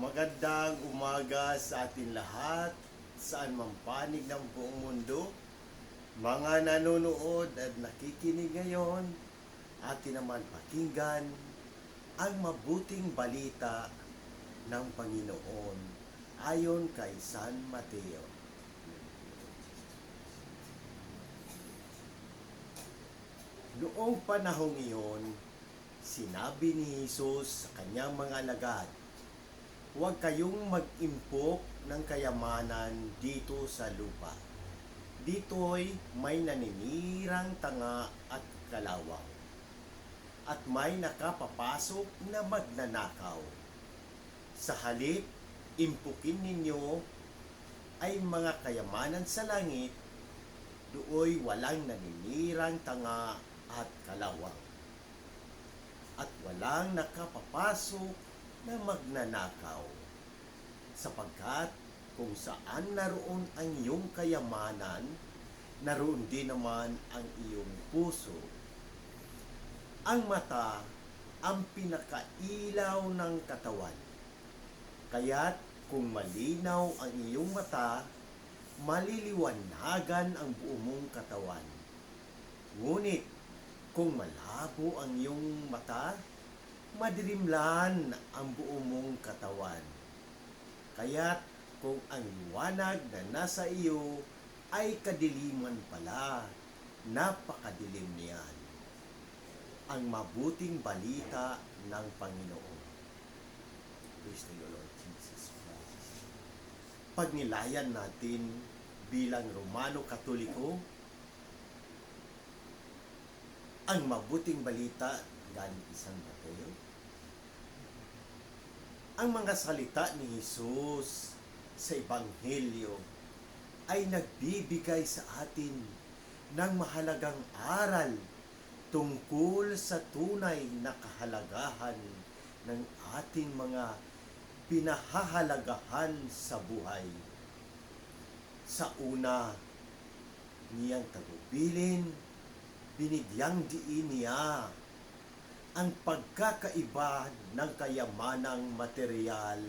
Magandang umaga sa atin lahat, saan man panig ng buong mundo. Mga nanonood at nakikinig ngayon, atin naman pakinggan ang mabuting balita ng Panginoon ayon kay San Mateo. Noong panahong iyon, sinabi ni Jesus sa kanyang mga alagad, Huwag kayong mag-impok ng kayamanan dito sa lupa. Dito'y may naninirang tanga at kalawang. At may nakapapasok na magnanakaw. Sa halip, impukin ninyo ay mga kayamanan sa langit, dooy walang naninirang tanga at kalawang. At walang nakapapasok na magnanakaw. Sapagkat kung saan naroon ang iyong kayamanan, naroon din naman ang iyong puso. Ang mata ang pinakailaw ng katawan. Kaya't kung malinaw ang iyong mata, maliliwanagan ang buo mong katawan. Ngunit kung malabo ang iyong mata, madilimlan ang buo mong katawan. Kaya't kung ang liwanag na nasa iyo ay kadiliman pala, napakadilim niyan. Ang mabuting balita ng Panginoon. Praise the Lord Jesus Christ. Pagnilayan natin bilang Romano Katoliko, ang mabuting balita galing isang Mateo. Ang mga salita ni Jesus sa Ebanghelyo ay nagbibigay sa atin ng mahalagang aral tungkol sa tunay na kahalagahan ng ating mga pinahahalagahan sa buhay. Sa una, niyang tagubilin, binigyang diin niya ang pagkakaiba ng kayamanang material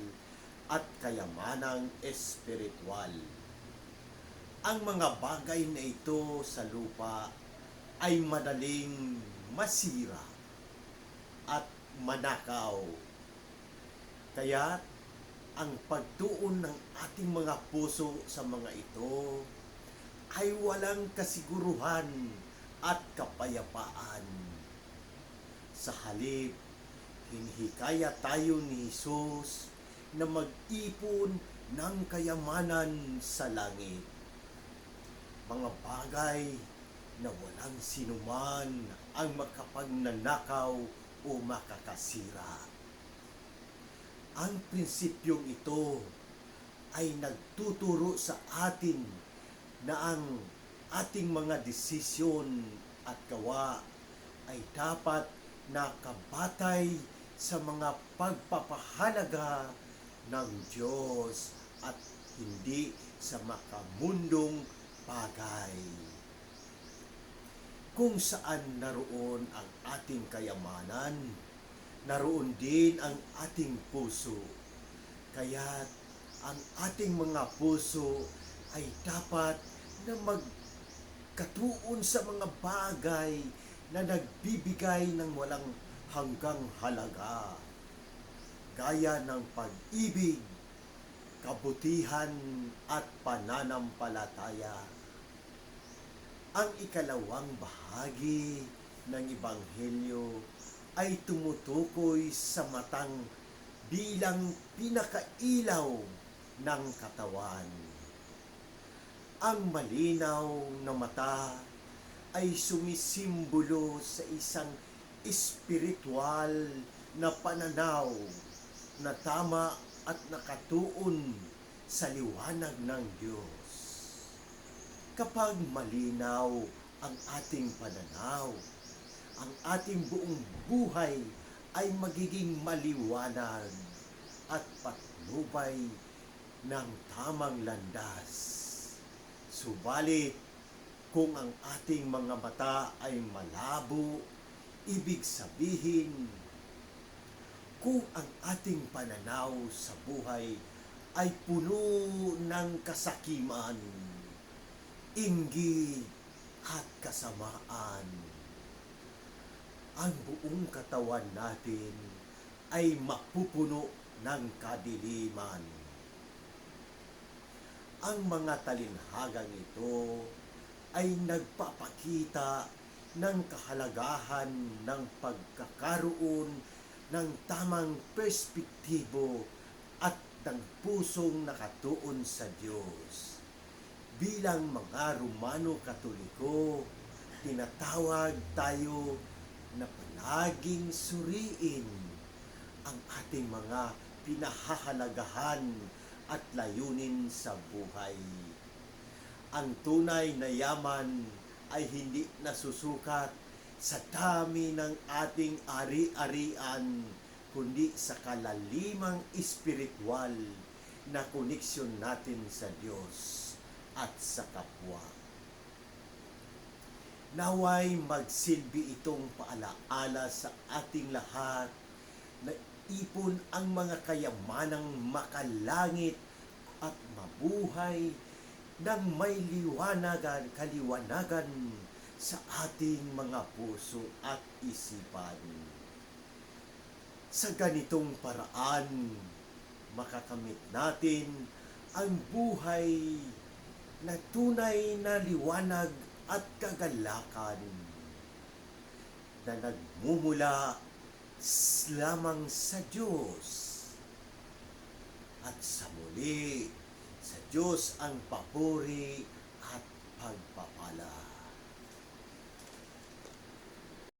at kayamanang espiritual. Ang mga bagay na ito sa lupa ay madaling masira at manakaw. Kaya ang pagtuon ng ating mga puso sa mga ito ay walang kasiguruhan at kapayapaan. Sa halip, hinihikaya tayo ni Jesus na mag-ipon ng kayamanan sa langit. Mga bagay na walang sinuman ang makapagnanakaw o makakasira. Ang prinsipyong ito ay nagtuturo sa atin na ang ating mga desisyon at gawa ay dapat nakabatay sa mga pagpapahalaga ng Diyos at hindi sa makamundong bagay. Kung saan naroon ang ating kayamanan, naroon din ang ating puso. Kaya ang ating mga puso ay dapat na magkatuon sa mga bagay na nagbibigay ng walang hanggang halaga. Gaya ng pag-ibig, kabutihan at pananampalataya. Ang ikalawang bahagi ng Ebanghelyo ay tumutukoy sa matang bilang pinakailaw ng katawan. Ang malinaw na mata ay sumisimbolo sa isang espiritual na pananaw na tama at nakatuon sa liwanag ng Diyos. Kapag malinaw ang ating pananaw, ang ating buong buhay ay magiging maliwanag at patnubay ng tamang landas. Subalit, kung ang ating mga mata ay malabo, ibig sabihin kung ang ating pananaw sa buhay ay puno ng kasakiman, inggit at kasamaan. Ang buong katawan natin ay mapupuno ng kadiliman. Ang mga talinhagang ito ay nagpapakita ng kahalagahan ng pagkakaroon ng tamang perspektibo at ng pusong nakatuon sa Diyos. Bilang mga Romano Katoliko, tinatawag tayo na palaging suriin ang ating mga pinahahalagahan at layunin sa buhay. Ang tunay na yaman ay hindi nasusukat sa dami ng ating ari-arian, kundi sa kalalimang espiritual na koneksyon natin sa Diyos at sa kapwa. Naway magsilbi itong paalaala sa ating lahat na ipon ang mga kayamanang makalangit at mabuhay ng may liwanagan, kaliwanagan sa ating mga puso at isipan. Sa ganitong paraan, makakamit natin ang buhay na tunay na liwanag at kagalakan na nagmumula lamang sa Diyos. At sa muli, sa Diyos ang papuri at pagpapala.